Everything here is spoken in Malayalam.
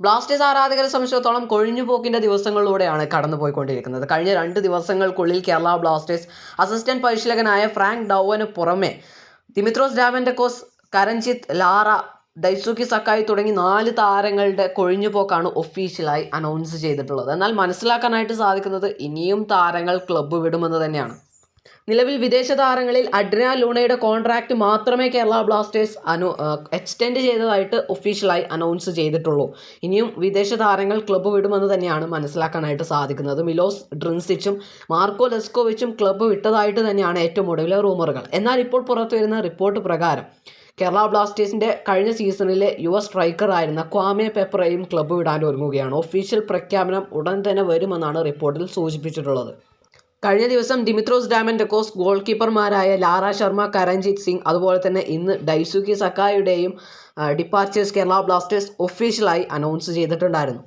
ബ്ലാസ്റ്റേഴ്സ് ആരാധകരെ സംബന്ധിച്ചിടത്തോളം കൊഴിഞ്ഞുപോക്കിന്റെ ദിവസങ്ങളിലൂടെയാണ് കടന്നുപോയിക്കൊണ്ടിരിക്കുന്നത്. കഴിഞ്ഞ രണ്ട് ദിവസങ്ങൾക്കുള്ളിൽ കേരള ബ്ലാസ്റ്റേഴ്സ് അസിസ്റ്റന്റ് പരിശീലകനായ ഫ്രാങ്ക് ഡൌവന് പുറമെ Dimitrios Diamantakos Karanjit Lara Daisuke Sakai തുടങ്ങി നാല് താരങ്ങളുടെ കൊഴിഞ്ഞുപോക്കാണ് ഒഫീഷ്യലായി അനൗൺസ് ചെയ്തിട്ടുള്ളത്. എന്നാൽ മനസ്സിലാക്കാനായിട്ട് സാധിക്കുന്നത് ഇനിയും താരങ്ങൾ ക്ലബ്ബ് വിടുമെന്ന് തന്നെയാണ്. നിലവിൽ വിദേശ താരങ്ങളിൽ അഡ്രിയ ലൂണയുടെ കോൺട്രാക്റ്റ് മാത്രമേ കേരള ബ്ലാസ്റ്റേഴ്സ് അനു എക്സ്റ്റെൻഡ് ചെയ്തതായിട്ട് ഒഫീഷ്യലായി അനൗൺസ് ചെയ്തിട്ടുള്ളൂ. ഇനിയും വിദേശ താരങ്ങൾ ക്ലബ്ബ് വിടുമെന്ന് തന്നെയാണ് മനസ്സിലാക്കാനായിട്ട് സാധിക്കുന്നത്. മിലോസ് ഡ്രിൻസിച്ചും മാർക്കോ ലെസ്കോവിച്ചും ക്ലബ്ബ് വിട്ടതായിട്ട് തന്നെയാണ് ഏറ്റവും ഒടുവിലെ റൂമറുകൾ. എന്നാൽ ഇപ്പോൾ പുറത്തു വരുന്ന റിപ്പോർട്ട് പ്രകാരം കേരള ബ്ലാസ്റ്റേഴ്സിന്റെ കഴിഞ്ഞ സീസണിലെ യുവ സ്ട്രൈക്കറായിരുന്ന ക്വാമെ പെപ്പറയും ക്ലബ്ബ് വിടാൻ ഒരുങ്ങുകയാണ്. ഒഫീഷ്യൽ പ്രഖ്യാപനം ഉടൻ തന്നെ വരുമെന്നാണ് റിപ്പോർട്ടിൽ സൂചിപ്പിച്ചിട്ടുള്ളത്. കഴിഞ്ഞ ദിവസം ഡിമിത്രോസ് കോസ് ഗോൾ കീപ്പർമാരായ ലാറ ശർമ്മ കരഞ്ജിത് സിംഗ് അതുപോലെ തന്നെ ഇന്ന് ഡൈസുക്കി സക്കായുടെയും ഡിപ്പാർച്ചേഴ്സ് കേരള ബ്ലാസ്റ്റേഴ്സ് ഒഫീഷ്യലായി അനൗൺസ് ചെയ്തിട്ടുണ്ടായിരുന്നു.